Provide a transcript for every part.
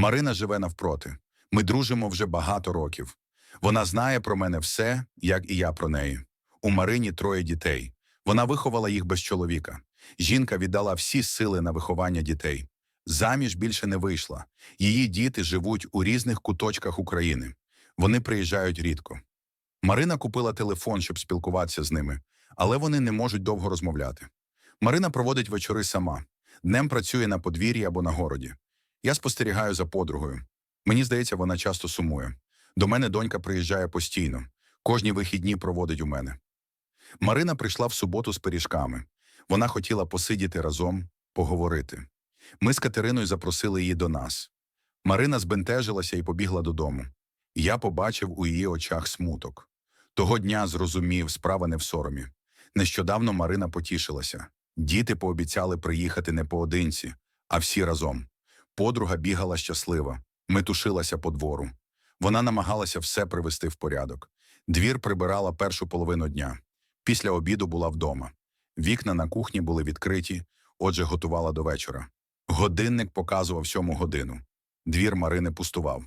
Марина живе навпроти. Ми дружимо вже багато років. Вона знає про мене все, як і я про неї. У Марині троє дітей. Вона виховала їх без чоловіка. Жінка віддала всі сили на виховання дітей. Заміж більше не вийшла. Її діти живуть у різних куточках України. Вони приїжджають рідко. Марина купила телефон, щоб спілкуватися з ними, але вони не можуть довго розмовляти. Марина проводить вечори сама. Днем працює на подвір'ї або на городі. Я спостерігаю за подругою. Мені здається, вона часто сумує. До мене донька приїжджає постійно. Кожні вихідні проводить у мене. Марина прийшла в суботу з пиріжками. Вона хотіла посидіти разом, поговорити. Ми з Катериною запросили її до нас. Марина збентежилася і побігла додому. Я побачив у її очах смуток. Того дня зрозумів, справа не в соромі. Нещодавно Марина потішилася. Діти пообіцяли приїхати не поодинці, а всі разом. Подруга бігала щаслива, метушилася по двору. Вона намагалася все привести в порядок. Двір прибирала першу половину дня. Після обіду була вдома. Вікна на кухні були відкриті, отже, готувала до вечора. Годинник показував сьому годину. Двір Марини пустував.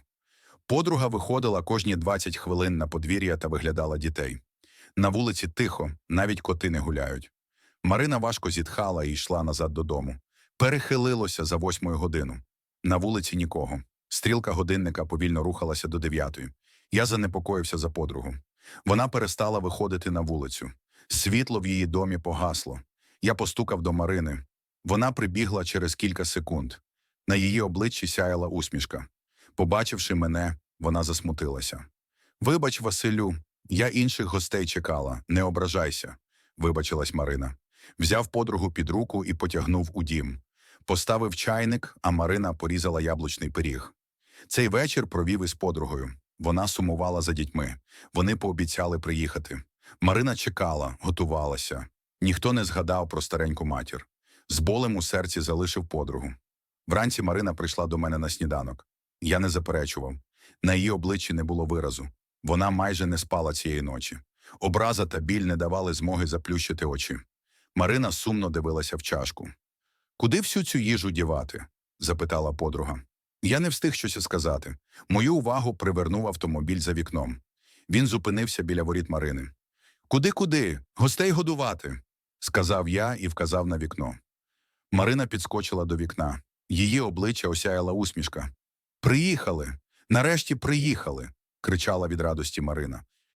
Подруга виходила кожні 20 хвилин на подвір'я та виглядала дітей. На вулиці тихо, навіть коти не гуляють. Марина важко зітхала і йшла назад додому. Перехилилося за восьмою годину. На вулиці нікого. Стрілка годинника повільно рухалася до дев'ятої. Я занепокоївся за подругу. Вона перестала виходити на вулицю. Світло в її домі погасло. Я постукав до Марини. Вона прибігла через кілька секунд. На її обличчі сяяла усмішка. Побачивши мене, вона засмутилася. Вибач, Василю, я інших гостей чекала, не ображайся, вибачилась Марина. Взяв подругу під руку і потягнув у дім. Поставив чайник, а Марина порізала яблучний пиріг. Цей вечір провів із подругою. Вона сумувала за дітьми. Вони пообіцяли приїхати. Марина чекала, готувалася. Ніхто не згадав про стареньку матір. З болем у серці залишив подругу. Вранці Марина прийшла до мене на сніданок. Я не заперечував. На її обличчі не було виразу. Вона майже не спала цієї ночі. Образа та біль не давали змоги заплющити очі. Марина сумно дивилася в чашку. Куди всю цю їжу дівати? запитала подруга. Я не встиг щось сказати. Мою увагу привернув автомобіль за вікном. Він зупинився біля воріт Марини. Куди, куди? Гостей годувати, сказав я і вказав на вікно. Марина підскочила до вікна. Її обличчя осяяла усмішка. Приїхали. Нарешті приїхали. кричала від радості Марина.